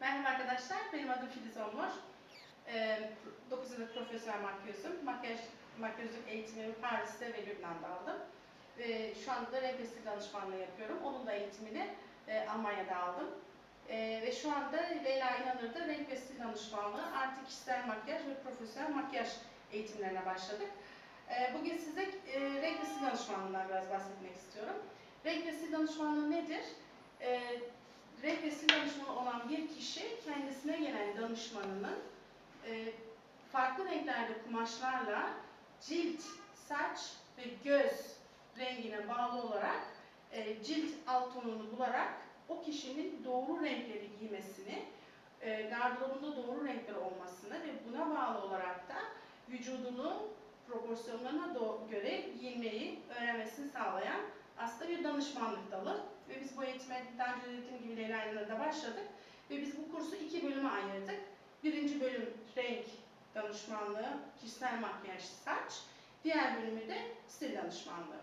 Merhaba arkadaşlar, benim adım Filiz Onur. Ee, 9 yıllık profesyonel makyözüm. Makyaj, makyözlük eğitimimi Paris'te ve Lübnan'da aldım. Ve şu anda da danışmanlığı yapıyorum. Onun da eğitimini e, Almanya'da aldım. E, ve şu anda Leyla İnanır'da regresif danışmanlığı, artı kişisel makyaj ve profesyonel makyaj eğitimlerine başladık. E, bugün size e, regresif danışmanlığından biraz bahsetmek istiyorum. Regresif danışmanlığı nedir? E, regresif danışmanı olan bir kişi kendisine gelen danışmanının e, farklı renklerde kumaşlarla cilt, saç ve göz rengine bağlı olarak e, cilt alt tonunu bularak o kişinin doğru renkleri giymesini, e, gardırobunda doğru renkler olmasını ve buna bağlı olarak da vücudunu proporsiyonlarına göre giyinmeyi öğrenmesini sağlayan aslında bir danışmanlık dalı. Ve biz bu eğitime daha dediğim gibi Leyla da başladık. Ve biz bu kursu iki bölüme ayırdık. Birinci bölüm renk danışmanlığı, kişisel makyaj, saç. Diğer bölümü de stil danışmanlığı.